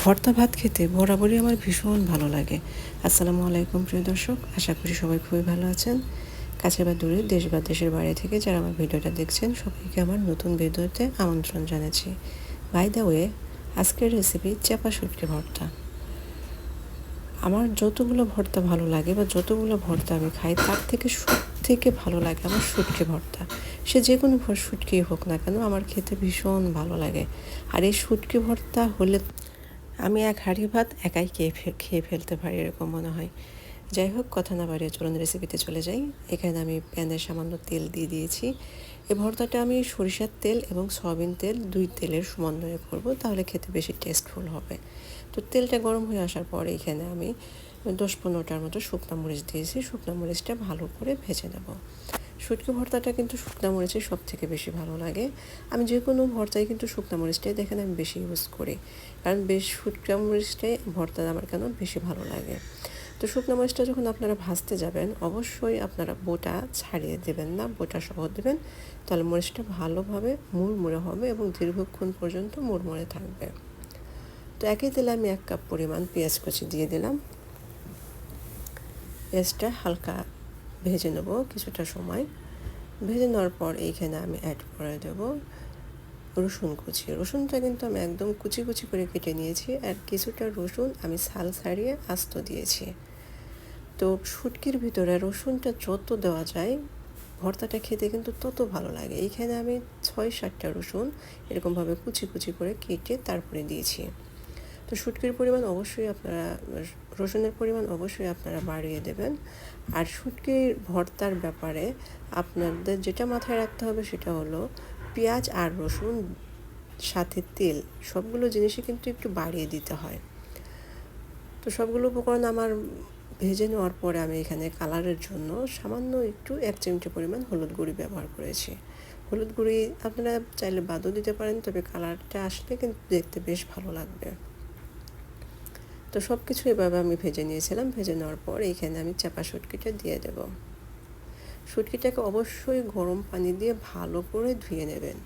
ভর্তা ভাত খেতে বরাবরই আমার ভীষণ ভালো লাগে। আসসালামু আলাইকুম প্রিয় দর্শক, আশা করি সবাই খুবই ভালো আছেন। কাছে বা দূরে, দেশ বা দেশের বাইরে থেকে যারা আমার ভিডিওটা দেখছেন, সবাইকে আমার নতুন ভিডিওতে আমন্ত্রণ জানাচ্ছি। বাই দ্য ওয়ে আজকের রেসিপি চাপা শুটকি ভর্তা। আমার যতগুলো ভর্তা ভালো লাগে বা যতগুলো ভর্তা আমি খাই, তার থেকে সব থেকে ভালো লাগে আমার শুটকি ভর্তা। সে যে কোনো ভর শুটকি হোক না কেন, আমার খেতে ভীষণ ভালো লাগে। আর এই শুটকি ভর্তা হলে আমি এক হাঁড়ি ভাত একাই খেয়ে খেয়ে ফেলতে পারি এরকম মনে হয়। যাই হোক, কথা না বাড়িয়ে চলুন রেসিপিতে চলে যাই। এখানে আমি প্যানে সামান্য তেল দিয়ে দিয়েছি। এ ভর্তাটা আমি সরিষার তেল এবং সয়াবিন তেল দুই তেলের সমন্বয়ে করব, তাহলে খেতে বেশি টেস্টফুল হবে। তো তেলটা গরম হয়ে আসার পরে এখানে আমি দশ পনেরোটার মতো শুকনো মরিচ দিয়েছি। শুকনো মরিচটা ভালো করে ভেজে নেব। শুটকি ভর্তাটা কিন্তু শুকনো মরিচের সব থেকে বেশি ভালো লাগে। আমি যে কোনো ভর্তায় কিন্তু শুকনো মরিচটাই দেখেন আমি বেশি ইউজ করি। কারণ বেশ শুকনো মরিচটাই ভর্তা আমার কেন বেশি ভালো লাগে। তো শুকনো মরিচটা যখন আপনারা ভাজতে যাবেন, অবশ্যই আপনারা বোটা ছাড়িয়ে দেবেন না, বোটা সহ দেবেন। তাহলে মরিচটা ভালোভাবে মুড়মুড়ে হবে এবং দীর্ঘক্ষণ পর্যন্ত মুড়মুড়ে থাকবে। তো একই তেলে আমি এক কাপ পরিমাণ পেঁয়াজ কুচি দিয়ে দিলাম। পেঁয়াজটা হালকা ভেজে নেব কিছুটা সময়। ভেজে নেওয়ার পর এইখানে আমি অ্যাড করে দেব রসুন কুচি। রসুনটা কিন্তু আমি একদম কুচি কুচি করে কেটে নিয়েছি আর কিছুটা রসুন আমি ছাল ছাড়িয়ে আস্ত দিয়েছি। তো শুটকির ভিতরে রসুনটা যত দেওয়া যায়, ভর্তাটা খেতে কিন্তু তত ভালো লাগে। এইখানে আমি ছয় সাতটা রসুন এরকমভাবে কুচি কুচি করে কেটে তারপরে দিয়েছি। তো শুটকির পরিমাণ অবশ্যই আপনারা, রসুনের পরিমাণ অবশ্যই আপনারা বাড়িয়ে দেবেন। আর শুটকির ভর্তার ব্যাপারে আপনাদের যেটা মাথায় রাখতে হবে সেটা হলো পেঁয়াজ আর রসুন সাথে তেল, সবগুলো জিনিসই কিন্তু একটু বাড়িয়ে দিতে হয়। তো সবগুলো উপকরণ আমার ভেজে নেওয়ার পরে আমি এখানে কালারের জন্য সামান্য একটু এক চিমটে পরিমাণ হলুদ গুঁড়ি ব্যবহার করেছি। হলুদ গুঁড়ি আপনারা চাইলে বাদও দিতে পারেন, তবে কালারটা আসলে কিন্তু দেখতে বেশ ভালো লাগবে। তো সব কিছু এভাবে আমি ভেজে নিয়েছিলাম। ভেজে নেওয়ার পর এইখানে আমি চাপা শুটকিটা দিয়ে দেব। শুটকিটাকে অবশ্যই গরম পানি দিয়ে ভালো করে ধুয়ে নেবেন।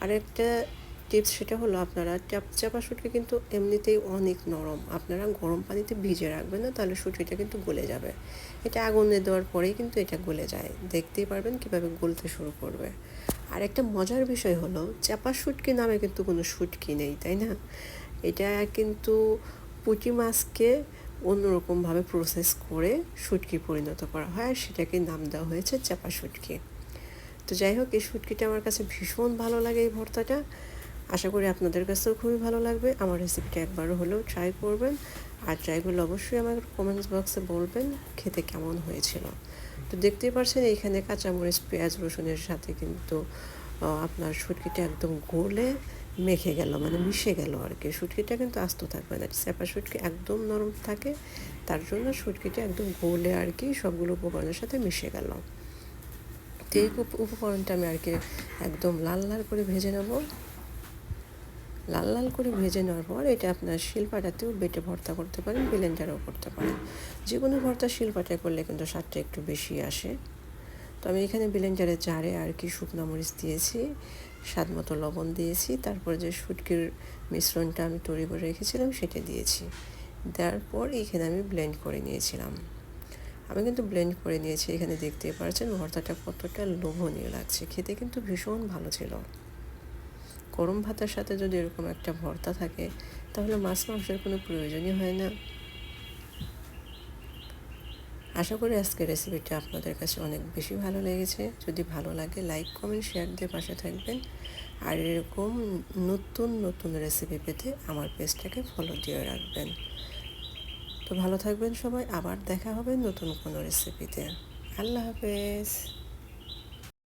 আর একটা টিপস সেটা হলো আপনারা চাপ চাপা শুটকি কিন্তু এমনিতেই অনেক নরম। আপনারা গরম পানিতে ভিজে রাখবেন না, তাহলে শুটকিটা কিন্তু গলে যাবে। এটা আগুনে দেওয়ার পরেই কিন্তু এটা গলে যায়। দেখতেই পারবেন কীভাবে গলতে শুরু করবে। আর একটা মজার বিষয় হলো, চাপা শুটকি নামে কিন্তু কোনো শুটকি নেই, তাই না? এটা কিন্তু পুঁটি মাছকে অন্যরকমভাবে প্রসেস করে শুটকি পরিণত করা হয় আর সেটাকে নাম দেওয়া হয়েছে চাপা শুটকি। তো যাই হোক, এই শুটকিটা আমার কাছে ভীষণ ভালো লাগে এই ভর্তাটা। আশা করি আপনাদের কাছেও খুবই ভালো লাগবে। আমার রেসিপিটা একবারও হলেও ট্রাই করবেন। আর ট্রাই করলে অবশ্যই আমার কমেন্টস বক্সে বলবেন খেতে কেমন হয়েছিল। তো দেখতেই পারছেন, এইখানে কাঁচামরিচ, পেঁয়াজ, রসুনের সাথে কিন্তু আপনার শুটকিটা একদম গলে মেখে গেল মানে মিশে গেল আর কি। শুটকিটা কিন্তু আস্ত থাকবে না। স্যাপা শুটকি একদম নরম থাকে, তার জন্য শুটকিটা একদম গোলে আর কি সবগুলো উপকরণের সাথে মিশে গেল। তো এই উপকরণটা আমি আর কি একদম লাল লাল করে ভেজে নেব। লাল লাল করে ভেজে নেওয়ার পর এটা আপনার শিলপাটাতেও বেটে ভর্তা করতে পারেন, ব্লেন্ডারও করতে পারেন। যে কোনো ভর্তা শিলপাটায় করলে কিন্তু স্বাদটা একটু বেশি আসে। তো আমি এখানে ব্লেন্ডারে জারে আর কি শুকনো মরিচ দিয়েছি। স্বাদ মতো লবণ দিয়েছি, তারপর যে শুটকির মিশ্রণটা আমি তৈরি করে রেখেছিলাম সেটা দিয়েছি। দেওয়ার পর এখানে আমি ব্লেন্ড করে নিয়েছিলাম। আমি কিন্তু ব্লেন্ড করে নিয়েছি, এখানে দেখতে পারছেন ভর্তাটা কতটা লোভনীয় লাগছে। খেতে কিন্তু ভীষণ ভালো ছিল। গরম ভাতের সাথে যদি এরকম একটা ভর্তা থাকে, তাহলে মাছ মাংসের কোনো প্রয়োজনই হয় না। আশা করি আজকের রেসিপিটা আপনাদের কাছে অনেক বেশি ভালো লেগেছে। যদি ভালো লাগে লাইক কমেন্ট শেয়ার দিয়ে পাশে থাকবেন। আর এরকম নতুন নতুন রেসিপি পেতে আমার পেজটাকে ফলো দিয়ে রাখবেন। তো ভালো থাকবেন সবাই, আবার দেখা হবে নতুন কোনো রেসিপিতে আল্লাহ হাফেজ।